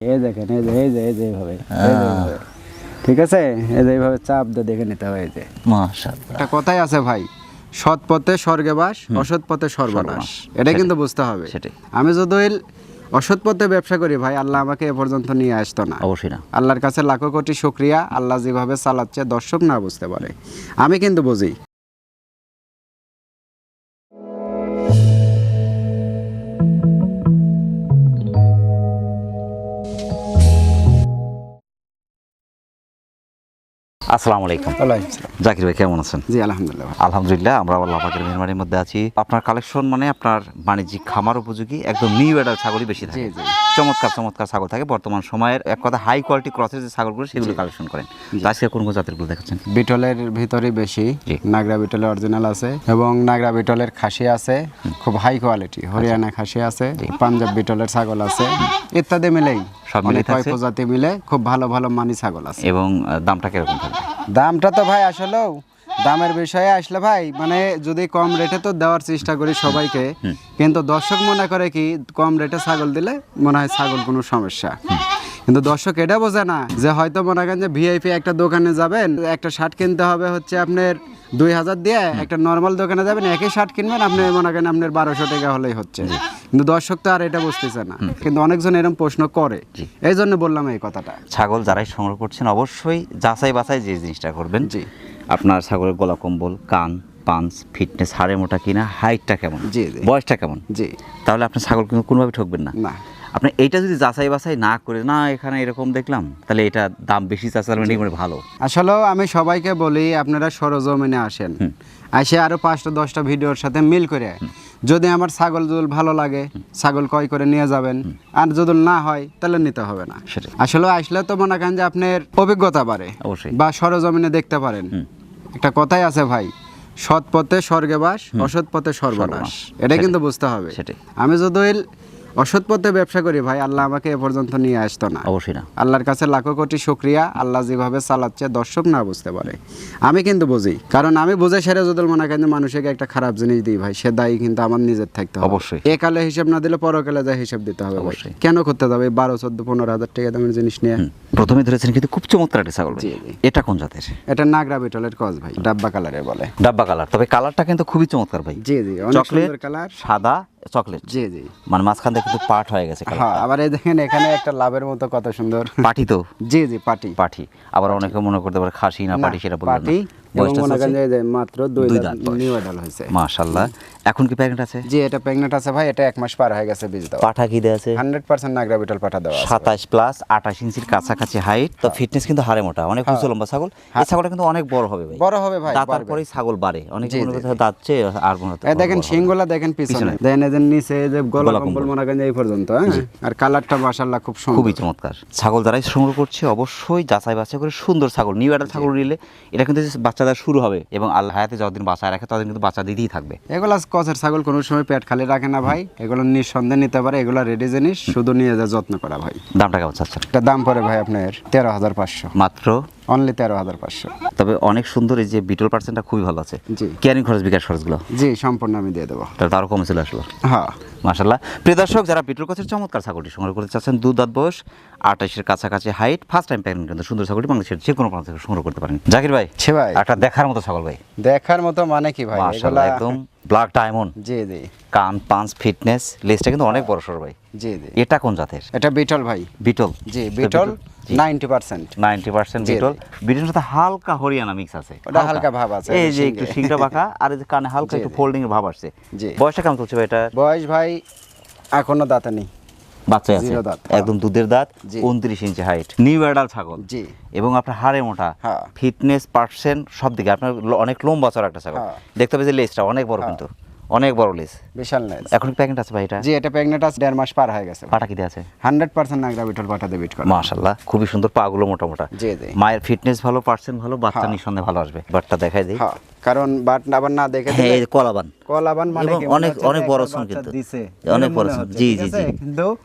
এই দেখেন এই যে এই যে এই যে এইভাবে এই যে এইভাবে। ঠিক আছে? এই যে এইভাবে চাপ দিয়ে দেখে নিতে হবে এই যে। একটা কথাই আছে ভাই? সৎ পথে স্বর্গে বাস অসৎ পথে সর্বনাশ সর্বনাশ। এটা কিন্তু বুঝতে হবে। সেটাই। আমি যদি অসৎ পথে ব্যবসা করি ভাই আল্লাহ আমাকে এ পর্যন্ত নিয়ে আসতো না। অবশ্যই না। আল্লাহর কাছে লাখো কোটি শুক্রিয়া আল্লাহ যেভাবে চালাচ্ছে দর্শক না বুঝতে পারে। আমি কিন্তু বুঝি। আসসালামু আলাইকুম। জাকির ভাই কেমন আছেন? জি আলহামদুলিল্লাহ। আলহামদুলিল্লাহ আমরা আল্লাহ পাকের মেহমানের মধ্যে আছি। আপনার কালেকশন মানে আপনার বাণিজ্যিক খামার উপযোগী একদম নিউ এডাল ছাগলই বেশি থাকে। জি, জি। চমৎকার চমৎকার ছাগল থাকে। বর্তমান সময়ের এক কথা হাই কোয়ালিটি ক্রসের যে ছাগলগুলো সেগুলো কালেকশন করেন। তো আজকে কোন কোন জাতেরগুলো দেখাচ্ছেন? বিটলের ভিতরে বেশি নাগরা বিটলের অরিজিনাল আছে এবং নাগরা বিটলের খাসি আছে খুব হাই কোয়ালিটি হরিয়ানা খাসি আছে পাঞ্জাব বিটলের ছাগল আছে ইত্যাদি মিলেই। সব মিলেই অনেক প্রজাতি মিলে খুব ভালো ভালো মানি ছাগল আছে। এবং দামটা কীরকম থাকবে? দামটা তো ভাই আসলেও দামের বিষয়ে আসলে ভাই মানে যদি কম রেটে তো দেওয়ার চেষ্টা করি সবাইকে কিন্তু দর্শক মনে করে কি কম রেটে ছাগল দিলে মনে হয় ছাগল কোনো সমস্যা। কিন্তু দর্শক এটা বোঝে না যে হয়তো মনে করেন যে ভিআইপি একটা দোকানে যাবেন একটা শার্ট কিনতে হবে হচ্ছে আপনার দুই হাজার দিয়ে একটা নর্মাল দোকানে যাবেন একই শার্ট কিনবেন আপনি মনে করেন আপনার বারোশো টাকা হলেই হচ্ছে। কিন্তু দর্শক তো আর এটা বুঝতেছে না। কিন্তু অনেকজন এরকম প্রশ্ন করে। এই জন্য বললাম এই কথাটা। ছাগল যারাই সংগ্রহ করছেন অবশ্যই যাচাই বাছাই যে জিনিসটা করবেন। জি। আপনার ছাগলের গলা কম্বল কান পাঞ্চ ফিটনেস হাড়ে মোটা কিনা হাইটটা কেমন? জি, জি। বয়সটা কেমন? জি। তাহলে আপনি ছাগল কিন্তু কোনোভাবে ঠকবেন না। না। আপনি এইটা যদি যাচাই বাছাই না করে না এখানে এরকম দেখলাম তাহলে এটা দাম বেশি চাচ্ছেন মানে ভালো। আসলেও আমি সবাইকে বলি আপনারা সরজমিনে আসেন। আসে আরও পাঁচটা দশটা ভিডিওর সাথে মিল করে। যদি আমার ছাগল যদি ভালো লাগে ছাগল ক্রয় করে নিয়ে যাবেন। আর যদি না হয় তাহলে নিতে হবে না। আসলে আসলে তো মনে করেন যে আপনার অভিজ্ঞতা বাড়ে। অবশ্যই। বা সরজমিনে দেখতে পারেন। একটা কথাই আছে ভাই সৎ পথে স্বর্গে বাস অসৎ পথে সর্বনাশ। এটা কিন্তু বুঝতে হবে। সেটাই। আমি যদি অসৎ পথে ব্যবসা করি ভাই আল্লাহ আমাকে এ পর্যন্ত নিয়ে আসতো না। অবশ্যই না। আল্লাহর কাছে লাখো কোটি শুক্রিয়া আল্লাহ যেভাবে চালাচ্ছে দর্শক না বুঝতে পারে। আমি কিন্তু বুঝি কারণ আমি বুঝে সেরে যদি মনে করেন যে মানুষকে একটা খারাপ জিনিস দিই ভাই সে দায়ী কিন্তু আমার নিজের থাকতে হবে। অবশ্যই। এ কালে হিসাব না দিলে পরকালে যা হিসাব দিতে হবে অবশ্যই। কেন করতে যাবে বারো চোদ্দ পনেরো হাজার টাকা দামের জিনিস নিয়ে। প্রথমে ধরেছেন কিন্তু খুব চমৎকার একটা ছাগল। এটা কোন জাতের? এটা নাগরা বিটলের কজ ভাই ডাব্বা কালারে বলে। ডাব্বা কালার তবে কালারটা কিন্তু খুবই চমৎকার ভাই। জি জি অনেক চকলেট সুন্দর কালার। সাদা চকলেট? জি জি। মানে মাঝখান থেকে কিন্তু পাট হয়ে গেছে হ্যাঁ আবার এই দেখেন এখানে একটা লাভের মতো কত সুন্দর। পাটি তো? জি জি পাটি। পাটি। আবার অনেকে মনে করতে পারে খাসি না পাটি সেটা বলবেন পাটি এবং বয়সটা করেন চলছে? যে এই যে মাত্র দুই দুই দাঁত দাঁত বয়স। নিউ অ্যাডাল হয়েছে। মাশাআল্লাহ। এখন কি প্যাকেট আছে? জি এটা প্রেগনেন্ট আছে ভাই এটা এক মাস পার হয়ে গেছে বীজ দেওয়া। পাঠা কি দেওয়া আছে। হান্ড্রেড পার্সেন্ট নাগরা বিটল পাঠা দেওয়া আছে। সাতাশ প্লাস আঠাশ ইঞ্চির কাছাকাছি হাইট তো ফিটনেস কিন্তু হাড়ে মোটা অনেক উঁচু লম্বা ছাগল। এই ছাগলটা কিন্তু অনেক বড় হবে ভাই। বড় হবে ভাই দাঁতার পরেই ছাগল বাড়ে। অনেক মনে করতে হয় আর মনে এই দেখেন শিংগুলা দেখেন পিছনে। দেখেন এদের নিচে যে গলা গলা কম্বল মনে করেন এই পর্যন্ত হ্যাঁ? আর কালারটা মাশাআল্লাহ খুব সুন্দর। খুবই চমৎকার। ছাগল যারাই সংগ্রহ করছে অবশ্যই যাচাই বাছাই করে সুন্দর ছাগল নিউ ছাগল নিলে এটা কিন্তু বাচ্চাদের শুরু হবে এবং আল্লাহ হায়াতে যতদিন বাচ্চা রাখে ততদিন কিন্তু বাচ্চা দিতেই থাকবে। এগুলো কচের ছাগল কোনো সময় পেট খালি রাখে না ভাই। এগুলো নিঃসন্দেহ নিতে পারে এগুলো রেডি জিনিস শুধু নিয়ে যা যত্ন করা ভাই। দামটা কেমন চাচ্ছেন? এটা দাম পড়ে ভাই আপনার তেরো হাজার পাঁচশো। মাত্র অনলি তেরো হাজার পাঁচশো। তবে অনেক সুন্দর এই যে বিটল পার্সেন্টটা খুবই ভালো আছে। জি। কেয়ারিং খরচ বিকাশ খরচগুলো? জি সম্পূর্ণ আমি দিয়ে দেবো। তাহলে তারও কমে চলে আসলো। হ্যাঁ। মাশাল্লাহ প্রিয় দর্শক যারা বিটল কোচের চমৎকার ছাগলটি সংগ্রহ করতে চাচ্ছেন দু দাঁত বয়স আঠাশের কাছাকাছি হাইট ফার্স্ট টাইম প্যাকেট কিন্তু সুন্দর ছাগলটি বাংলাদেশের যে কোনো প্রান্ত থেকে সংগ্রহ করতে পারেন। জাকির ভাই ছে ভাই। একটা দেখার মতো ছাগল ভাই। দেখার মতো মানে কি ভাই? একদম ব্ল্যাক ডায়মন্ড জি জি। কান পাঁচ ফিটনেস লিস্টটা কিন্তু অনেক বড় সর ভাই। জি জি। এটা কোন জাতের? এটা বিটল ভাই। বিটল জি Beetal ninety percent ninety percent Beetal বিটলের সাথে হালকা হরিয়ানা মিক্স আছে। ওটা হালকা ভাব আছে, এই যে একটু শিংটা বাঁকা আর এই যে কানে হালকা একটু। ফোল্ডিং এর ভাব আসছে। জি। বয়সটা কেমন চলছে ভাই এটা বয়স ভাই এখনও দাঁতে নেই। বাচ্চা আছে। একদম দুধের দাঁত উনত্রিশ ইঞ্চি হাইট নিউ অ্যাডাল ছাগল। জি। এবং আপনার হাড়ে মোটা। হ্যাঁ। ফিটনেস পার্সেন্ট সব দিকে আপনার অনেক লম্বা চড়া একটা ছাগল। হ্যাঁ। দেখতে হবে যে লেজটা অনেক বড় কিন্তু। অনেক বড় লেজ বিশাল নেই এখন প্যাকেট আছে ভাই এটা? জি এটা প্রেগনেন্ট আছে দেড় মাস পার হয়ে গেছে। পাটা কি আছে? হান্ড্রেড পার্সেন্ট নাগরা বিটল পাঠা দিয়ে বিট করা। মাশাল্লাহ খুবই সুন্দর পাগুলো মোটা মোটা জি জি। মায়ের ফিটনেস ভালো পার্সেন্ট ভালো বাচ্চা হ্যাঁ। নিঃসন্দেহে ভালো আসবে। বাটটা দেখাই দিই। হ্যাঁ কারণ বাট আবার না দেখে হ্যাঁ দিলে এই কলাবান। কলাবান মানে অনেক- অনেক বড় সন কিন্তু। অনেক বড় সন, জি, জি, জি। কিন্তু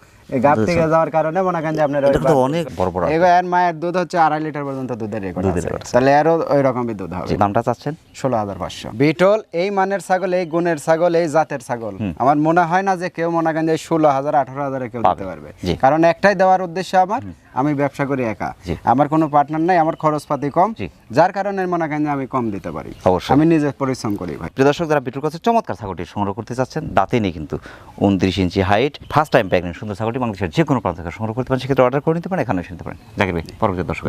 গাপ থেকে যাওয়ার কারণে মনে করেন যে আপনার এটা তো অনেক বড় বড় এগো এর মায়ের দুধ হচ্ছে আড়াই লিটার পর্যন্ত দুধের রেকর্ড আছে। তাহলে এরও ওই রকমই দুধ হবে। দামটা চাচ্ছেন? ষোলো হাজার পাঁচশো। বিটল এই মানের ছাগল এই গুণের ছাগল এই জাতের ছাগল। আমার মনে হয় না যে কেউ মনে করেন যে ষোলো হাজার আঠারো হাজারে কেউ দিতে পারবে। কারণ একটাই দেওয়ার উদ্দেশ্য আমার আমি ব্যবসা করি একা। আমার কোনো পার্টনার নাই আমার খরচপাতি কম। যার কারণে মনে করেন যে আমি কম দিতে পারি। আমি নিজে পরিশ্রম করি ভাই। প্রিয় দর্শক যারা বিটুর কাছে চমৎকার ছাগলটি সংগ্রহ করতে চাচ্ছেন দাঁতে নেই কিন্তু। উনত্রিশ inch height first time pregnant সুন্দর ছাগলটি বাংলাদেশের যে কোনো প্রান্ত থেকে সংগ্রহ করতে পারেন সেক্ষেত্রে অর্ডার করে নিতে পারেন এখানে এসে নিতে পারেন। জাকির ভাই পরবর্তী দর্শক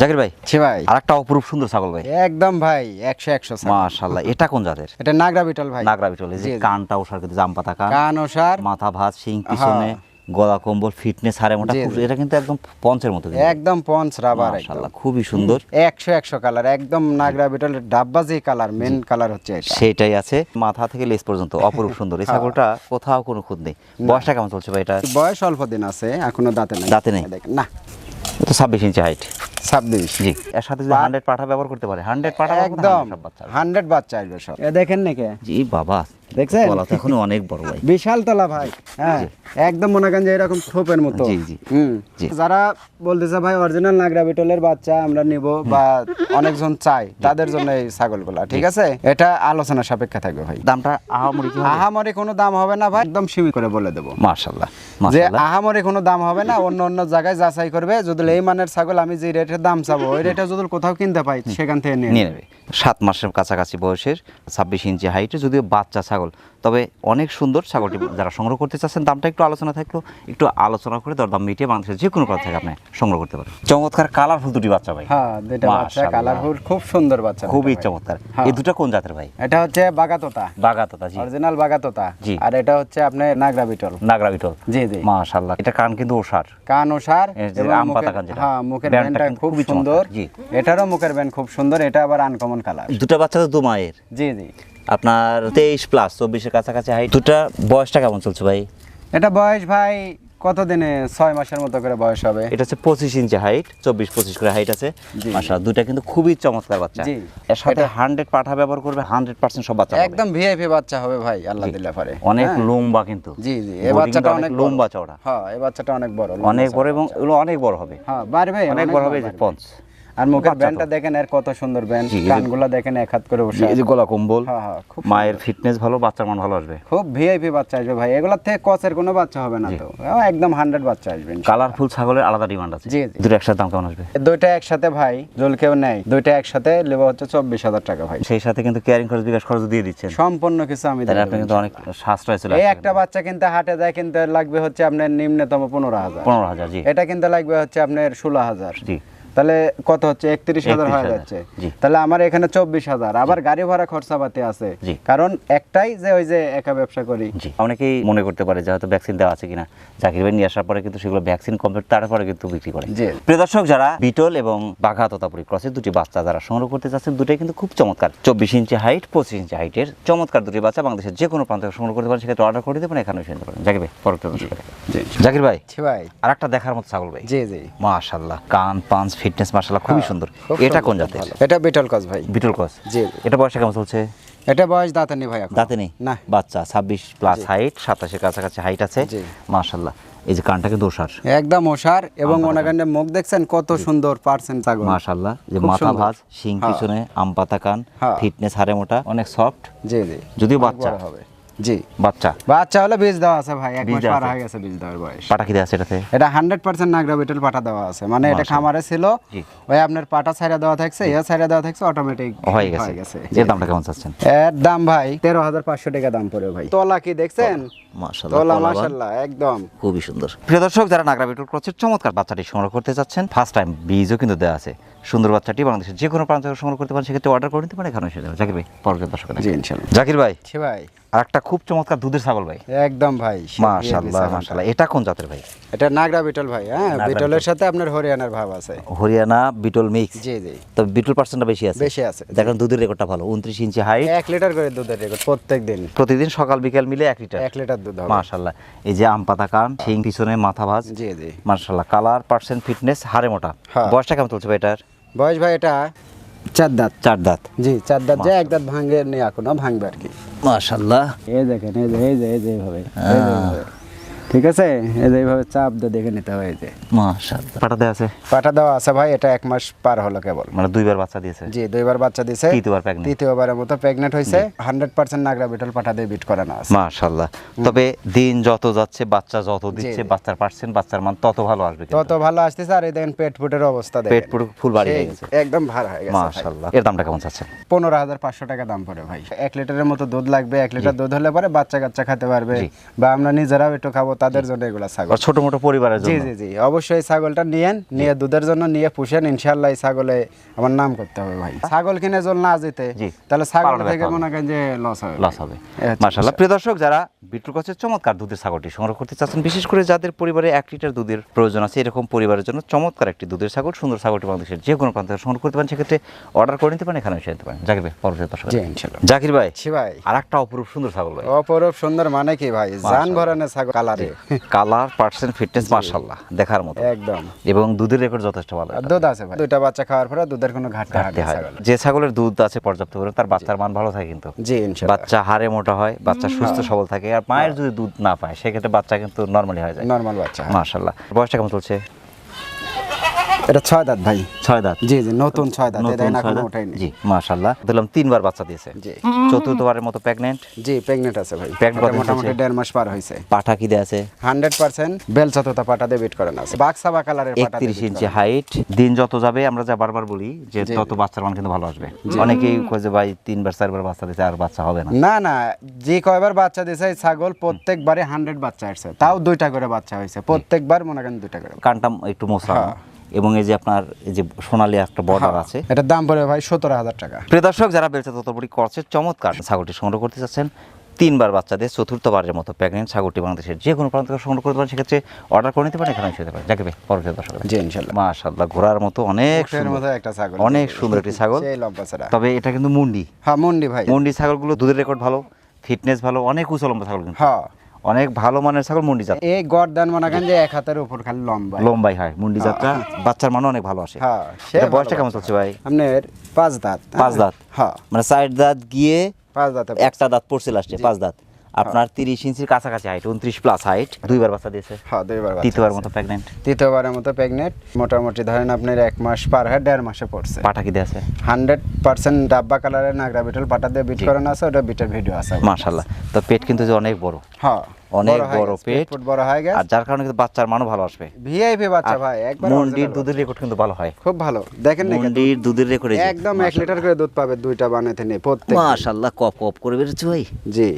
জাকির ভাই ছি ভাই। আর একটা অপরূপ সুন্দর ছাগল ভাই। একদম ভাই একশো একশো। মাশাল্লাহ এটা কোন জাতের? এটা নাগরা বিটল ভাই। নাগরা বিটল এই যে জি, জি। কানটা ওষার কিন্তু জাম পাতা কান কান ওসার মাথা ভাত শিং পিছনে। গলা কম্বল ফিটনেস হারে মোটা। এটা কিন্তু একদম পঞ্চের মতো একদম পঞ্চ রাবার মাশাআল্লাহ খুবই সুন্দর। 100 100 কালার একদম নাগরা বিটলের ডাব্বা যে কালার মেন কালার হচ্ছে এটা। সেটাই আছে মাথা থেকে লেস পর্যন্ত অপরূপ সুন্দর। হ্যাঁ। এই ছাগলটা কোথাও কোনো খুদ নেই। বয়সটা কেমন চলছে ভাই এটা? বয়স অল্প দিন আছে এখনও দাঁতে নাই। দাঁতে নেই? দেখেন না। তো ছাব্বিশ ইঞ্চি হাইট ছাব্বিশ। জি। এর সাথে যদি হান্ড্রেড পাঠা ব্যবহার করতে পারে হান্ড্রেড পাঠা একদম 100 সব বাচ্চা হবে। হান্ড্রেড বাচ্চা আসবে সব। দেখেন নাকি জি বাবা দেখছেন? গলা তো অনেক বড় ভাই। বিশাল তলা ভাই হ্যাঁ একদম মনে করেন যে এরকম থোপের মতো। জি, জি। জি। যারা বলতেছে ভাই অরিজিনাল নাগরা বিটলের বাচ্চা আমরা নিব বা অনেকজন চাই তাদের জন্য এই ছাগলগুলা ঠিক আছে? এটা আলোচনা সাপেক্ষে থাকবে ভাই। দামটা আহামরি কি আহামরি কোনো দাম হবে না ভাই একদম সীমিত করে বলে দেবো। মাশাল্লাহ যে আহামরি কোনো দাম হবে না অন্য অন্য জায়গায় যাচাই করবে যদি এই মানের ছাগল আমি যে রেটের দাম চাবো ওই এটা যদি কোথাও কিনতে পাই সেখান থেকে নিয়ে নেবে। সাত মাসের কাছাকাছি বয়সের ছাব্বিশ ইঞ্চি হাইটে যদিও বাচ্চা ছাগল। তবে অনেক সুন্দর ছাগলটি যারা সংগ্রহ করতে চাচ্ছেন দামটা একটু আলোচনা থাকল একটু আলোচনা করে দরদাম মিটিয়ে বাংলাদেশের যে কোনো প্রান্ত থেকে আপনি সংগ্রহ করতে পারেন। চমৎকার কালারফুল দুটি বাচ্চা ভাই। হ্যাঁ বাচ্চা কালারফুল খুব সুন্দর বাচ্চা খুবই চমৎকার। হ্যাঁ। এই দুটো কোন জাতের ভাই? এটা হচ্ছে বাগাতোতা। বাগাততা জি। অরিজিনাল বাগাতোতা। জি। আর এটা হচ্ছে আপনার নাগরা বিটল। নাগরা বিটল। জি জি। মাশাল্লাহ এটা কান কিন্তু ওষার। কান ওসার এবং আম পাতা কান যেটা। হ্যাঁ মুখের ব্যান্ডটা খুব সুন্দর। জি। এটারও মুখের ব্যান্ড খুব সুন্দর এটা আবার আনকমন কালার দুটো বাচ্চা তো দু মায়ের। জি জি। আপনার তেইশ প্লাস চব্বিশের কাছাকাছি হাইট দুটা বয়সটা কেমন চলছে ভাই? এটা বয়স ভাই কত দিনে ছয় মাসের মতো করে বয়স হবে। এটা হচ্ছে পঁচিশ ইঞ্চি হাইট চব্বিশ পঁচিশ করে হাইট আছে। মাসা দুটা কিন্তু খুবই চমৎকার বাচ্চা। এর সাথে হান্ড্রেড পাঠা ব্যবহার করবে হান্ড্রেড পার্সেন্ট সব বাচ্চা একদম ভিআইপি বাচ্চা হবে ভাই আল্লাহ পারে। অনেক হ্যাঁ। লম্বা কিন্তু। জি জি। এই বাচ্চাটা অনেক বড়। লম্বা চওড়া। হ্যাঁ এই বাচ্চাটা অনেক বড় অনেক বড় এবং এগুলো অনেক বড় হবে। হ্যাঁ বাড়বে অনেক বড় হবে। পঞ্চ। আর মুখের ব্যান্ডটা দেখেন এর কত সুন্দর ব্যান্ড। কানগুলা দেখেন এক হাত করে বসে এই যে গলা কম্বল হ্যাঁ হ্যাঁ মায়ের ফিটনেস ভালো বাচ্চার মান ভালো আসবে। খুব ভিআইপি বাচ্চা আসবে ভাই। এগুলোর থেকে কচের কোনো বাচ্চা হবে না তো। একদম হান্ড্রেড বাচ্চা আসবে কালারফুল ছাগলের আলাদা ডিমান্ড আছে। জি। দুটো একসাথে দাম কেমন আসবে? দুইটা একসাথে ভাই যদি কেউ নেয় দুইটা একসাথে লেবো হচ্ছে চব্বিশ হাজার টাকা ভাই। সেই সাথে কিন্তু কেয়ারিং খরচ বিকাশ খরচ দিয়ে দিচ্ছেন। সম্পূর্ণ কিছু আমি তাহলে আপনি কিন্তু অনেক সাশ্রয় চলে এই একটা বাচ্চা কিন্তু হাটে যায় কিন্তু লাগবে হচ্ছে আপনার নিম্নতম পনেরো হাজার। পনেরো হাজার জি। এটা কিন্তু লাগবে হচ্ছে আপনার ষোলো হাজার। জি। তাহলে কত হচ্ছে? একত্রিশ হাজার হয়ে যাচ্ছে। তাহলে আমার এখানে চব্বিশ হাজার। আবার গাড়ি ভাড়া খরচা খরচাপাতি আছে। কারণ একটাই যে ওই যে একা ব্যবসা করি। অনেকেই মনে করতে পারে যে হয়তো ভ্যাকসিন দেওয়া আছে কিনা। জাকির ভাই নিয়ে আসার পরে কিন্তু সেগুলো ভ্যাকসিন কমপ্লিট তারপরে কিন্তু বিক্রি করে। প্রিয় দর্শক যারা বিটল এবং বাঘা তোতাপুরি ক্রসের দুটি বাচ্চা যারা সংগ্রহ করতে চাচ্ছেন দুটোই কিন্তু খুব চমৎকার। চব্বিশ ইঞ্চি হাইট পঁচিশ ইঞ্চি হাইটের চমৎকার দুটি বাচ্চা বাংলাদেশের যে কোনো প্রান্ত সংগ্রহ করতে পারেন। সেক্ষেত্রে অর্ডার করে দেবেন এখানে এসে নিতে পারেন জাকির ভাই পরবর্তী জাকির ভাই ভাই। আর একটা দেখার মতো ছাগল ভাই। জি জি। মাশাল্লাহ কান পাঞ্চ ফিটনেস মাশাল্লাহ খুবই সুন্দর। হ্যাঁ, এটা কোন জাতের? এটা বিটল কস ভাই। বিটল ক্রস জি। এটা বয়সটা কেমন চলছে? এটা বয়স দাঁতে নেই ভাই এখন। দাঁতে নেই না। বাচ্চা ছাব্বিশ প্লাস হাইট সাতাশের কাছাকাছি হাইট আছে। জি। মাশাল্লাহ এই যে কানটা কিন্তু ওষার। একদম ওষার এবং ওনাগানের মুখ দেখছেন কত সুন্দর পার্সেন্ট ছাগল। মাশাল্লাহ যে মাথা সুন্দর। ভাঁজ শিং হ্যাঁ। পিছনে আম পাতা কান হ্যাঁ। ফিটনেস হারে মোটা অনেক সফট জি জি। যদিও বাচ্চা। হবে। জি। বাচ্চা? বাচ্চা হলে বীজ দেওয়া আছে ভাই এক মাস পার হয়ে গেছে বীজ দেওয়ার বয়স। পাটা কি দেওয়া আছে এটাতে? এটা হান্ড্রেড পার্সেন্ট নাগরা বিটল পাটা দেওয়া আছে। মানে এটা খামারে ছিল ওই আপনার পাটা ছাইরা দেওয়া থাকছে ইয়া ছাইরা দেওয়া থাকছে অটোমেটিক হয়ে গেছে। এর দামটা কেমন চাচ্ছেন? এর দাম ভাই তেরো হাজার পাঁচশো টাকা দাম পড়ে ভাই। তোলা কি দেখছেন? একদম। খুবই সুন্দর। প্রিয় দর্শক যারা নাগরা বিটল ক্রসের চমৎকার বাচ্চাটি সংগ্রহ করতে চাচ্ছেন ফার্স্ট টাইম বীজও কিন্তু দেওয়া আছে। সুন্দর বাচ্চাটি বাংলাদেশের যে কোনো প্রান্ত থেকে সংগ্রহ করতে পারেন সেক্ষেত্রে অর্ডার করে নিতে পারেন এখানে এসে যাবে। জাকির ভাই পরবর্তী দর্শক জি জাকির ভাই ভাই। আর একটা খুব চমৎকার দুধের ছাগল ভাই। একদম ভাই সে মাশাল্লাহ মাশাল্লাহ এটা কোন জাতের ভাই? এটা নাগরা বিটল ভাই হ্যাঁ? বিটলের সাথে আপনার হরিয়ানার ভাব আছে। হরিয়ানা বিটল মিক্স জি জি। তবে বিটল পার্সেন্টটা বেশি আছে। বেশি আছে দেখেন দুধের রেকর্ডটা ভালো উনত্রিশ ইঞ্চি হাইট এক লিটার করে দুধের রেকর্ড প্রত্যেকদিন। প্রতিদিন সকাল বিকেল মিলে এক লিটার। এক লিটার দুধ হবে। মাশাল্লাহ এই যে আম পাতা কান শিং পিছনে মাথা ভাঁজ। জি জি। মাশাল্লাহ কালার পার্সেন্ট ফিটনেস হারে মোটা। হ্যাঁ। বয়সটা কেমন চলছে ভাই এটার? বয়স ভাই এটা? চার দাঁত। চার দাঁত। জি চার দাঁত যে এক দাঁত ভাঙে নেই এখনও ভাঙবে আর কি। মাশাল্লাহ এই দেখেন এই যে এই যে এই যে এইভাবে। ঠিক আছে? এইভাবে চাপ দিয়ে দেখে নিতে হবে এই যে। মাশাআল্লাহ। পাটা দেয়া আছে। পাটা দেওয়া আছে ভাই এটা এক মাস পার হলো কেবল। মানে দুইবার বাচ্চা দিয়েছে? জি দুইবার বাচ্চা দিছে তৃতীয়বার pregnant। তৃতীয়বারের মতো হয়েছে। হান্ড্রেড পার্সেন্ট নাগরা বিটল পাঠা দিয়ে বিট করানো আছে। মাশাআল্লাহ। তবে দিন যত যাচ্ছে বাচ্চা যত দিচ্ছে বাচ্চার পার্সেন্ট বাচ্চার মান তত ভালো আসবে তত ভালো আসতেছে আর এই দেখেন পেট ফুটের অবস্থা দেখেন। পেট ফুট ফুল বাড়ি হয়ে গেছে। একদম ভার হয়ে গেছে। মাশাআল্লাহ। এর দামটা কেমন চাচ্ছেন? পনেরো হাজার পাঁচশো টাকা দাম পড়ে ভাই। এক লিটারের মতো দুধ লাগবে এক লিটার দুধ হলে পরে বাচ্চা কাচ্চা খেতে পারবে বা আমরা নিজেরাও একটু খাব তাদের জন্য এগুলা ছাগল। ছোট মোটো পরিবারের জন্য। জি জি। অবশ্যই ছাগলটা নিয়েন নিয়ে দুধের জন্য নিয়ে পুষেন। ইনশাল্লাহ এই ছাগলে আমার নাম করতে হবে ভাই। ছাগল কিনে জল না যেতে জি। তাহলে ছাগল থেকে মনে করেন যে লস হবে। লস হবে। এই মাশাআল্লাহ। প্রিয় দর্শক যারা বিটুল গাছের চমৎকার দুধের ছাগলটি সংগ্রহ করতে চাচ্ছেন বিশেষ করে যাদের পরিবারে এক লিটার দুধের প্রয়োজন আছে এরকম পরিবারের জন্য চমৎকার একটি দুধের ছাগল সুন্দর ছাগলটি বাংলাদেশের যে কোনো প্রান্ত থেকে সংগ্রহ করতে পারেন সেক্ষেত্রে অর্ডার করে নিতে পারেন এখানে এসে নিতে পারেন। জাকির ভাই পরবর্তী দর্শক জি জাকির ভাই ভাই। আর একটা অপরূপ সুন্দর ছাগল ভাই অপরূপ সুন্দর মানে কি ভাই? জান ভরানে ছাগল কালারে। কালার পার্সেন্ট ফিটনেস মাশাআল্লাহ দেখার মতো। একদম। এবং দুধের রেকর্ড যথেষ্ট ভালো। দুধ আছে ভাই। দুইটা বাচ্চা খাওয়ার পরে দুধের কোনো ঘাটতি হয় হয় যে ছাগলের দুধ আছে পর্যাপ্ত পরিমাণ তার বাচ্চার মান ভালো থাকে কিন্তু। জি ইনশাআল্লাহ। বাচ্চা হাড়ে মোটা হয় বাচ্চা সুস্থ সবল থাকে। আর মায়ের যদি দুধ না পায় সেক্ষেত্রে বাচ্চা কিন্তু নর্মালি হয়ে যায়। নর্মাল বাচ্চা। মাশাল্লাহ বয়সটা কেমন চলছে? এটা ছয় দাঁত ভাই। ছয় দাঁত। জি জি নতুন ছয় দাঁত। এটা? ওঠাইনি জি মাশাল্লাহ দিলাম তিনবার বাচ্চা দিয়েছে। জি। চতুর্থবারের মতো প্রেগনেন্ট জি প্রেগনেন্ট আছে ভাই। কতদিন মোটামুটি দেড় মাস পার পাঠা কি আছে? হান্ড্রেড পার্সেন্ট বেল চতুর্থ পাটা দিয়ে বিট করেন আছে। বাক্সা বা কালারের পাটা ইঞ্চি হাইট দিন যত যাবে আমরা যা বারবার বলি যে। তত বাচ্চার মান কিন্তু ভালো আসবে। অনেকেই কয় ভাই তিনবার চারবার বাচ্চা দিতে আর বাচ্চা হবে না। না না যে কয়বার বাচ্চা দিয়েছে ছাগল প্রত্যেকবারে হান্ড্রেড বাচ্চা আসছে। তাও দুইটা করে বাচ্চা হয়েছে। প্রত্যেকবার মনে করেন দুইটা করে। কানটা একটু মোছা। হ্যাঁ। এবং এই যে আপনার এই যে সোনালী একটা বর্ডার আছে। এটার দাম পড়ে ভাই সতেরো হাজার টাকা। প্রিয় দর্শক যারা বেলচা ততপরি করছে চমৎকার ছাগলটি সংগ্রহ করতে চাচ্ছেন তিনবার বাচ্চাদের চতুর্থবারের মতো প্রেগনেন্ট ছাগলটি বাংলাদেশের যে কোনো প্রান্ত থেকে সংগ্রহ করতে পারেন সেক্ষেত্রে অর্ডার করে নিতে পারেন এখানে এসে যেতে পারেন। যাকে পরবর্তী দর্শক জি ঘোড়ার মতো অনেক সুন্দর। একটা ছাগল। অনেক সুন্দর একটি ছাগল। তবে এটা কিন্তু মুন্ডি। হ্যাঁ মুন্ডি ভাই। মুন্ডি ছাগলগুলো দুধের রেকর্ড ভালো ফিটনেস ভালো অনেক উঁচু লম্বা ছাগল কিন্তু। হ্যাঁ। অনেক ভালো মানের ছাগল মুন্ডি জাত। এই গর্দান মনে করেন যে এক হাতের উপর খালি লম্বা লম্বাই হয় মুন্ডি জাতটা বাচ্চার মানও অনেক ভালো আসে। হ্যাঁ বয়সটা কেমন চলছে ভাই? আপনার পাঁচ দাঁত। পাঁচ দাঁত? হ্যাঁ। মানে চার দাঁত গিয়ে পাঁচ দাঁত একটা দাঁত পড়ছে লাস্টে পাঁচ দাঁত। আপনার তিরিশ ইঞ্চির কাছাকাছি হাইট উনত্রিশ প্লাস হাইট দুইবার বাচ্চা দিয়েছে। হ্যাঁ দুইবার বাচ্চা তৃতীয়বার। মতো প্রেগনেন্ট তৃতীয়বারের মতো প্রেগনেন্ট মোটামুটি ধরেন আপনার এক মাস পার হয়ে দেড় মাসে পড়ছে। পাঠা কি দিয়ে আছে হান্ড্রেড পার্সেন্ট ডাব্বা কালারের নাগরা বিটল পাটা দিয়ে বিট করানো আছে ওটা বিটের ভিডিও আছে। আমার মাশাল্লাহ তো পেট কিন্তু যে অনেক বড়। হ্যাঁ অনেক বড় পেট। বড় হয়ে গেছে। আর যার কারণে কিন্তু বাচ্চার মানও ভালো আসবে। ভিআইপি বাচ্চা ভাই একবার মন্ডির দুধের রেকর্ড কিন্তু ভালো হয়। খুব ভালো। দেখেন না মন্ডির দুধের রেকর্ড একদম এক লিটার করে দুধ পাবে দুইটা বানাতে প্রত্যেক মাশাল্লাহ কপ কপ করে বেরোচ্ছে ভাই। জি।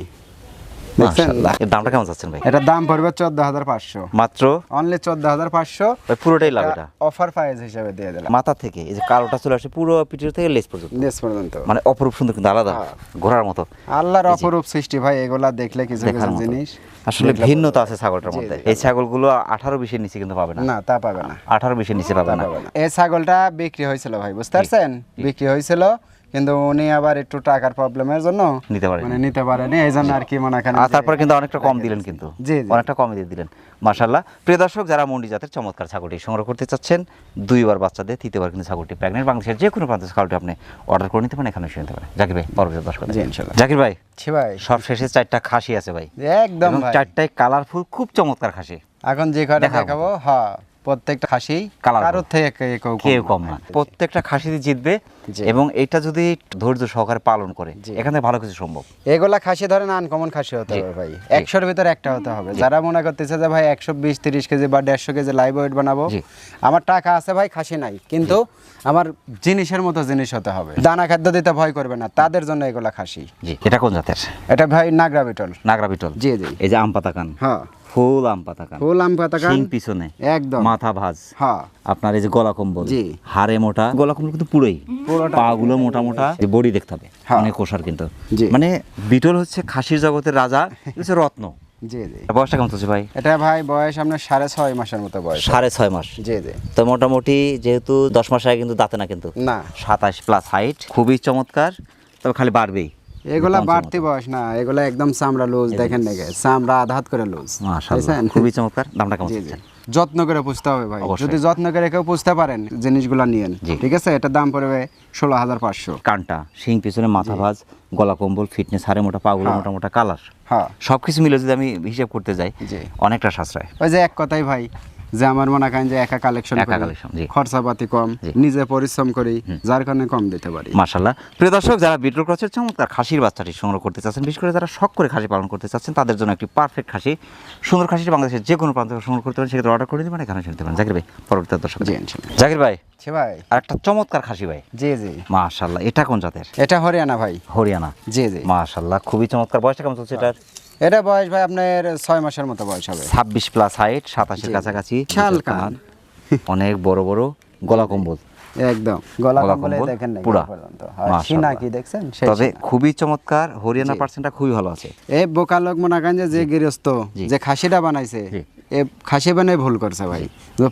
দামটা কেমন যাচ্ছেন ভাই? এটার দাম পড়বে চোদ্দ হাজার পাঁচশো। মাত্র? অনলি চোদ্দ হাজার পাঁচশো। পুরোটাই লাভ এটা? অফার প্রাইস হিসেবে দিয়ে দিলাম। মাথা থেকে এই যে কালোটা চলে আসে পুরো পিঠের থেকে লেস পর্যন্ত। দেশ পর্যন্ত। মানে অপরূপ সুন্দর কিন্তু আলাদা হ্যাঁ। ঘোড়ার মতো। আল্লাহর অপরূপ সৃষ্টি ভাই এগুলা দেখলে কিছু কিছু জিনিস। আসলে ভিন্নতা আছে ছাগলটার মধ্যে। এই ছাগলগুলো আঠারো বিশের নিচে কিন্তু পাবে না। না তা পাবে না। আঠারো বিশের নিচে পাবে না। এই ছাগলটা বিক্রি হয়েছিল ভাই বুঝতে পারছেন? বিক্রি হয়েছিল কিন্তু উনি আবার একটু টাকার প্রবলেমের জন্য নিতে পারেন। মানে নিতে পারেনি এই জন্য আর কি মনে করেন তারপরে কিন্তু অনেকটা কম দিলেন কিন্তু। জি, জি। অনেকটা কমে দিয়ে দিলেন। মাশাল্লাহ প্রিয় দর্শক যারা মন্ডি জাতের চমৎকার ছাগলটি সংগ্রহ করতে চাচ্ছেন দুইবার বাচ্চা দিয়ে তৃতীয়বার কিন্তু ছাগলটি প্রেগনেন্ট। বাংলাদেশের যে কোনো প্রান্তে ছাগলটি আপনি অর্ডার করে নিতে পারেন এখানে এসে নিতে পারেন। জাকির ভাই পরবর্তী দর্শক জি। জাকির ভাই ছি ভাই। সব শেষে চারটা খাসি আছে ভাই। একদম চারটায় কালারফুল খুব চমৎকার খাসি। এখন যে দেখাবো। দেখাবো? হ্যাঁ। প্রত্যেকটা খাসি কারোর থেকে কেউ কম না। প্রত্যেকটা খাসি জিতবে। এবং এটা যদি ধৈর্য সহকারে পালন করে। এখান থেকে ভালো কিছু সম্ভব। এগুলা খাসি ধরেন আনকমন খাসি হতে হবে ভাই। একশোর ভিতরে একটা হতে হবে। যারা মনে করতেছে যে ভাই একশো বিশ তিরিশ কেজি বা দেড়শো কেজি লাইভ ওয়েট বানাবো আমার টাকা আছে ভাই খাসি নাই। কিন্তু আমার জিনিসের মতো জিনিস হতে হবে। দানা খাদ্য দিতে ভয় করবে না। তাদের জন্য এগুলা খাসি। এটা কোন জাতের? এটা ভাই নাগরা বিটল। নাগরা বিটল। জি জি। এই যে আম পাতা কান হ্যাঁ। ফুল আম পাতা কান ফুল আম পাতা কান পিছনে। একদম। মাথা ভাঁজ। হ্যাঁ। আপনার এই যে গলা কম্বল জি। হাড়ে মোটা গলা কম্বল কিন্তু পুরোই। পা গুলো মোটা মোটা যে বডি দেখতে হবে হ্যাঁ। অনেক কোষার কিন্তু। মানে বিটল হচ্ছে খাসির জগতের রাজা হচ্ছে রত্ন। জি জি। বয়সটা কেমন ভাই? এটা ভাই বয়স আপনার সাড়ে ছয় মাসের মতো বয়স। সাড়ে ছয় মাস। জি জি। তো মোটামুটি যেহেতু দশ মাস আগে কিন্তু দাঁতে না কিন্তু। না। সাতাশ প্লাস হাইট খুবই চমৎকার তবে খালি বাড়বেই। এগুলা বাড়তি বয়স না এগুলা একদম চামড়া লুজ দেখেন নাকি চামড়া আধ হাত করে লুজ মাশাআল্লাহ খুবই চমৎকার দামটা কেমন? যত্ন করে পুষতে হবে ভাই যদি যত্ন করে কেউ পুষতে পারেন জিনিসগুলো নিয়েন। ঠিক আছে? এটার দাম পড়বে ষোলো হাজার পাঁচশো। কানটা শিং পিছনে মাথা ভাঁজ গলা কম্বল ফিটনেস হারে মোটা পাগুলো হ্যাঁ। মোটা মোটা কালার হ্যাঁ। সব কিছু মিলে যদি আমি হিসাব করতে যাই। অনেকটা সাশ্রয়। ওই যে এক কথাই ভাই যে আমার মনে করেন যে একা কালেকশন একা collection, জি। খরচাপাতি কম নিজে পরিশ্রম করি যার কারণে কম দিতে পারি। মাশাল্লাহ প্রিয় দর্শক যারা বিটল ক্রসের চমৎকার খাসির বাচ্চাটি সংগ্রহ করতে চাচ্ছেন বিশেষ করে যারা শখ করে খাসি পালন করতে চাচ্ছেন তাদের জন্য একটি পারফেক্ট খাসি সুন্দর খাসিটি বাংলাদেশের যে কোনো প্রান্ত থেকে সংগ্রহ করতে পারেন সেক্ষেত্রে অর্ডার করে দিতে পারেন এখানে শুনতে পারেন। জাকির ভাই পরবর্তী দর্শক। জি জাকির ভাই ভাই। আর একটা চমৎকার খাসি ভাই। জি জি। মাশাল্লাহ এটা কোন জাতের? এটা হরিয়ানা ভাই। হরিয়ানা। জি জি। মাশাল্লাহ খুবই চমৎকার। বয়সটা কেমন চলছে এটার? এটা বয়স ভাই আপনার ছয় মাসের মতো বয়স হবে। ছাব্বিশ প্লাস হাইট সাতাশের কাছাকাছি। দুটো কান। অনেক বড় বড় গলা কম্বল। একদম। গলা কম্বলে দেখেন না পুরা। পর্যন্ত। সিনা কি দেখছেন? তবে খুবই চমৎকার হরিয়ানা। পার্সেন্টটা খুবই ভালো আছে। এই বোকা লোক মনে করেন যে গৃহস্থ যে খাসিটা বানাইছে এ খাসি বানাই ভুল করছে ভাই।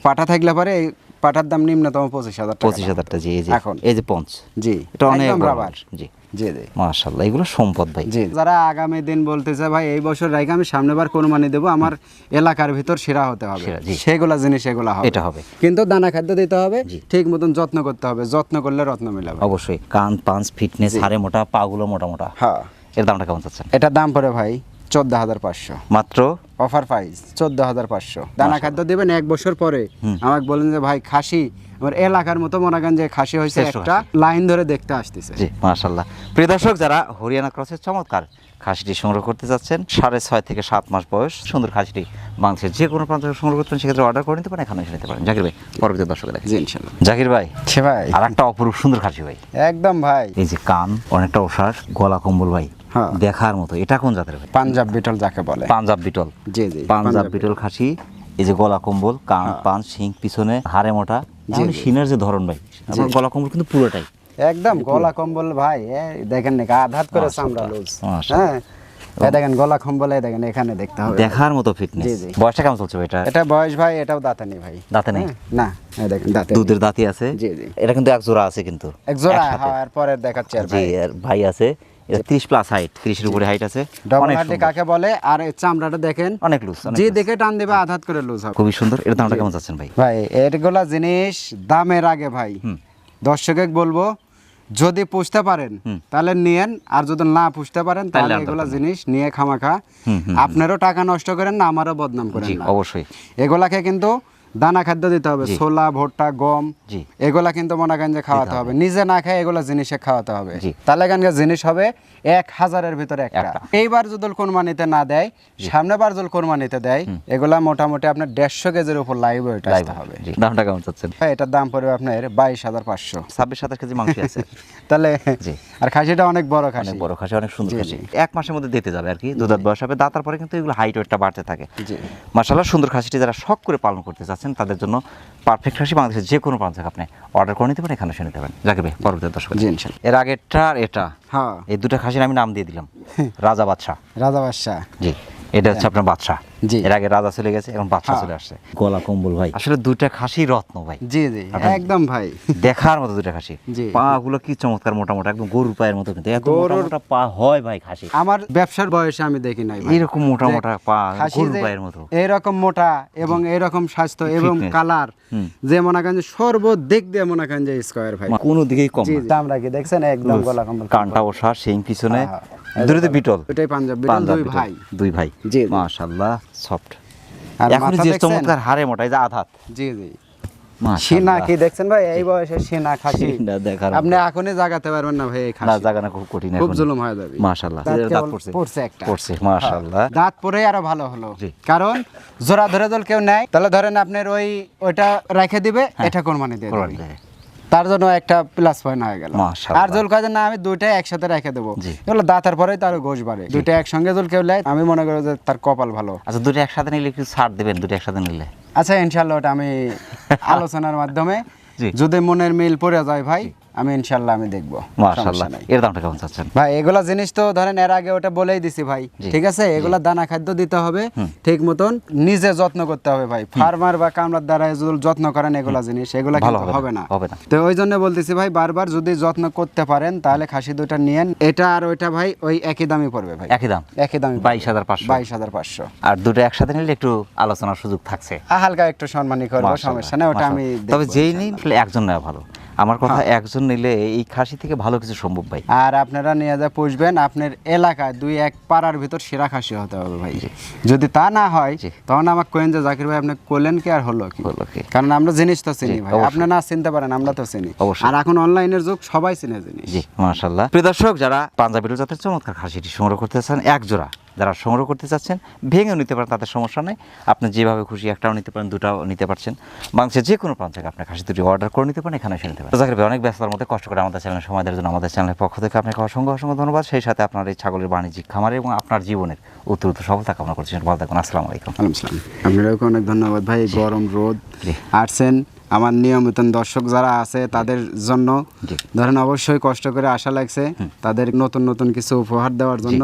পাঠা থাকলে পরে পাঠার দাম নিম্নতম পঁচিশ হাজার টাকা। পঁচিশ হাজারটা জি এই যে এখন। এই যে পঞ্চ। জি। এটা অনেক রাবার। জি। জি জি। মাশাল্লাহ এগুলো সম্পদ ভাই। জি যারা আগামী দিন বলতে বলতেছে ভাই এই বছর রাইকে আমি সামনেবার কোরবানি দেবো? আমার এলাকার ভিতর সেরা হতে হবে। জি। সেগুলা জিনিস এগুলা হবে। এটা হবে। কিন্তু দানা খাদ্য দিতে হবে ঠিক মতন যত্ন করতে হবে। যত্ন করলে রত্ন মিলাবে অবশ্যই কান পাঞ্চ ফিটনেস হাড়ে মোটা পাগুলো মোটা মোটা। হ্যাঁ। এর দামটা কেমন চাচ্ছেন? এটার দাম পড়ে ভাই চোদ্দ হাজার পাঁচশো। মাত্র? অফার প্রাইস চোদ্দ হাজার পাঁচশো। দানা খাদ্য দিবেন এক বছর পরে। আমাকে বলেন যে ভাই খাসি। আমার এলাকার মতো মনে করেন যে খাসি হয়েছে একটা লাইন ধরে দেখতে আসতেছে। জি মাশাল্লাহ প্রিয় দর্শক যারা হরিয়ানা ক্রসের চমৎকার খাসিটি সংগ্রহ করতে যাচ্ছেন সাড়ে ছয় থেকে সাত মাস বয়স সুন্দর খাসিটি বাংলাদেশের যে কোনো প্রান্ত সংগ্রহ করতে সেক্ষেত্রে অর্ডার করে নিতে পারেন এখানে এসে নিতে পারেন। জাকির ভাই পরবর্তী দর্শক দেখেন ইনশাল্লাহ জাকির ভাই সে ভাই। আর একটা অপরূপ সুন্দর খাসি ভাই। একদম ভাই। এই যে কান অনেকটা ওষার গলা কম্বল ভাই। দেখার মতো। এটা কোন জাতের ভাই? পাঞ্জাব বিটল যাকে বলে। পাঞ্জাব বিটল। জি জি পাঞ্জাব বিটল খাসি এই যে গলা কম্বল কান হ্যাঁ। পান শিং পিছনে হাড়ে মোটা। সিনের যে ধরন ভাই আমার গলা কম্বল কিন্তু পুরোটাই। একদম গলা কম্বল ভাই দেখেন নাকি আধাত করে চামড়া লুজ হ্যাঁ। দেখেন গলা কম্বল দেখেন এখানে দেখতে হবে। দেখার মতো ফিটনেস। বয়সটা কেমন চলছে এটা? এটা বয়স ভাই এটাও দাঁতে নেই ভাই। দাঁতে নেই? হ্যাঁ, না এই দেখেন দাঁতে দুধের দাঁতি আছে? জি, জি। এটা কিন্তু এক জোড়া আছে কিন্তু এক জোড়া। হ্যাঁ আর পরের দেখাচ্ছি আর ভাই। আর ভাই আছে। এটা 30 প্লাস হাইট 30 এর উপরে হাইট আছে। অনেক সুন্দর। কাকে বলে? আর চামড়াটা দেখেন। অনেক লুজ যে দেখে টান দেবে আধাত করে লুজ হবে। খুবই সুন্দর। এর দামটা কেমন চাচ্ছেন ভাই? ভাই এরগুলা জিনিস দামের আগে ভাই। দর্শকে বলব যদি পুষতে পারেন তাহলে নিয়েন। আর যদি না পুষতে পারেন তাহলে তাহলে এগুলা জিনিস নিয়ে খামাখা। আপনারও টাকা নষ্ট করেন না আমারও বদনাম করেন অবশ্যই। এগুলাকে কিন্তু দানা খাদ্য দিতে হবে ছোলা ভুট্টা গম এগুলা কিন্তু মনে করেন যে খাওয়াতে হবে। নিজে না খায় এগুলা জিনিসে খাওয়াতে হবে। তাহলে এখানকার জিনিস হবে? এক হাজারের ভিতরে একটা। এইবার যদি কোরবানিতে না দেয় সামনে বার যদি কোরবানিতে দেয় এগুলা মোটামুটি আপনার দেড়শো কেজির উপর লাইভ ওয়েট আসতে হবে। দামটা কেমন চাচ্ছেন? হ্যাঁ, এটার দাম পড়বে আপনার বাইশ হাজার পাঁচশো। ছাব্বিশ সাতাশ কেজি মাংস আছে। তাহলে আর খাসিটা অনেক বড় খাসি। বড় খাসি অনেক সুন্দর খাসি। এক মাসের মধ্যে দিতে যাবে আর কি দুধাত বয়স হবে দাঁতার পরে কিন্তু এগুলো হাইট ওয়েটটা বাড়তে থাকে। জি। মার্শাল্লাহ সুন্দর খাসিটি যারা শখ করে পালন করতে চাচ্ছেন তাদের জন্য পারফেক্ট রাশি বাংলাদেশের যে কোনো প্রান্ত থেকে আপনি অর্ডার করে নিতে পারেন এখানে শুনে দেবেন যাকে ভাই পরবর্তী দর্শক এর আগেরটা আর এটা? হ্যাঁ। এই দুটো খাসির আমি নাম দিয়ে দিলাম। রাজা বাদশাহ। রাজা বাদশাহ। জি। এটা হচ্ছে আপনার বাদশাহ। জি। এর আগে রাজা চলে গেছে এখন বাদশাহ হ্যাঁ। চলে আসছে। গলা কম্বল ভাই। আসলে দুইটা খাসি রত্ন ভাই। জি জি একদম ভাই। দেখার মতো দুইটা খাসি। পা গুলো কি চমৎকার মোটা মোটা একদম গরুর পায়ের মতো কিন্তু। এত মোটা মোটা পা হয় ভাই খাসি। আমার ব্যবসার বয়সে আমি দেখি নাই ভাই। এইরকম মোটা মোটা পা গরুর পায়ের মতো। এইরকম মোটা এবং এরকম স্বাস্থ্য এবং কালার যে মনে করেন যে সর্বদিক দিয়ে মনে করেন যে স্কোয়ার ভাই। কোনো দিকেই কম। জি। আমরা দেখছেন? একদম গলা কম্বল কানটা ওষা সিং পিছনে। দুটোতে বিটল। পাঞ্জাব। দুই ভাই। দুই ভাই। জি। মাশাআল্লাহ সফট আর এখন যে চমৎকার মোটা এই যে আধাত। জি জি। সিনা কি দেখছেন ভাই? এই বয়সে সিনা খাসি। দেখার আপনি এখনই জাগাতে পারবেন না ভাই না খাসি। জাগানো খুব কঠিন খুব জুলুম হয়ে যাবে। মাশাআল্লাহ দাঁত পড়ছে। পড়ছে একটা। পড়ছে মাশাআল্লাহ হ্যাঁ, দাঁত পরে আরও ভালো হলো। কারণ জোড়া ধরে দল কেউ নেয় তাহলে ধরেন আপনার ওই ওইটা রেখে দিবে এটা কোরবানি দিয়ে কোরবানি দিবে। দেয়। তার জন্য একটা প্লাস পয়েন্ট হয়ে গেল। আর জল কাজের না আমি দুইটা একসাথে রেখে দেবো। এগুলো দাঁতের পরে তার গোশ বাড়ে। দুইটা একসঙ্গে জল কেউ নেয় আমি মনে করি যে তার কপাল ভালো। আচ্ছা দুটো একসাথে নিলে একটু ছাড় দেবেন দুটো একসাথে নিলে। আচ্ছা ইনশাল্লাহ ওটা আমি আলোচনার মাধ্যমে যদি মনের মিল পড়ে যায় ভাই আমি ইনশাল্লাহ আমি দেখব মাশাআল্লাহ এর দামটা কেমন চাচ্ছেন? ভাই এগুলা জিনিস তো ধরেন এর আগে ওটা বলেই দিছি ভাই ঠিক আছে? এগুলা দানা খাদ্য দিতে হবে ঠিক মতন নিজে যত্ন করতে হবে ভাই। ফার্মার বা কামলার দ্বারা যত্ন করেন এগুলা জিনিস এগুলা কিন্তু হবে না, না। হবে না। তো ওই জন্য বলতেছি ভাই বারবার যদি যত্ন করতে পারেন তাহলে খাসি দুটা নিয়েন। এটা আর ওইটা ভাই ওই একই দামই পড়বে ভাই। একই দাম? একই দামই বাইশ হাজার পাঁচশো। বাইশ হাজার পাঁচশো। আর দুটো একসাথে নিলে একটু আলোচনার সুযোগ থাকছে। হালকা একটু সম্মানী করব সমস্যা নেই ওটা আমি তবে যেই নিন একজন নেওয়া ভালো। আমার কথা একজন নিলে এই খাসি থেকে ভালো কিছু সম্ভব ভাই। আর আপনারা নিয়ে যা পুষবেন আপনার এলাকায় দুই এক পাড়ার ভিতর সেরা খাসি হতে হবে ভাই। যদি তা না হয়। তখন আমার কোয়েন যে জাকির ভাই আপনি করলেন কি আর হলো কি? হলো কি? কারণ আমরা জিনিস তো চিনি ভাই। আপনি না চিনতে পারেন আমরা তো চিনি। আর এখন অনলাইনের যুগ সবাই চিনে জিনিস। জি মাশাল্লাহ প্রিয় দর্শক যারা পাঞ্জাবি জাতের চমৎকার খাসিটি সংগ্রহ করতে চাচ্ছেন এক জোড়া। যারা সংগ্রহ করতে চাচ্ছেন ভেঙেও নিতে পারেন তাদের সমস্যা নেই। আপনি যেভাবে খুশি একটাও নিতে পারেন দুটাও নিতে পারছেন। বাংলাদেশের যে কোনো প্রান্ত থেকে আপনি খাসি দুটি অর্ডার করে নিতে পারেন এখানে এসে নিতে পারেন। তো অনেক ব্যস্ততার মধ্যে কষ্ট করে আমাদের চ্যানেলে সময় দেওয়ার জন্য আমাদের চ্যানেলের পক্ষ থেকে আপনাকে অসংখ্য অসংখ্য ধন্যবাদ। সেই সাথে আপনার এই ছাগলের বাণিজ্যিক খামারে এবং আপনার জীবনের উত্তর উত্তর সফলতা কামনা করছেন ভালো থাকুন আসসালামু আলাইকুম। আপনাদেরকে অনেক ধন্যবাদ ভাই গরম রোদ। আসছেন। আমার নিয়মিত দর্শক যারা আছে তাদের জন্য। ধরেন অবশ্যই কষ্ট করে আশা লাগছে তাদের নতুন নতুন কিছু উপহার দেওয়ার জন্য।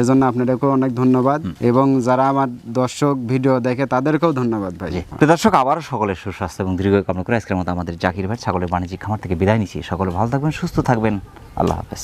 এজন্য আপনাদেরকেও অনেক ধন্যবাদ এবং যারা আমার দর্শক ভিডিও দেখে তাদেরকেও ধন্যবাদ ভাই। দর্শক আবারও সকলের সুস্বাস্থ্য এবং দীর্ঘ কামনা করে আজকের মতো আমাদের জাকির ভাই ছাগলের বাণিজ্যিক খামার থেকে বিদায় নিচ্ছি। সকলে ভালো থাকবেন সুস্থ থাকবেন। আল্লাহ হাফেজ।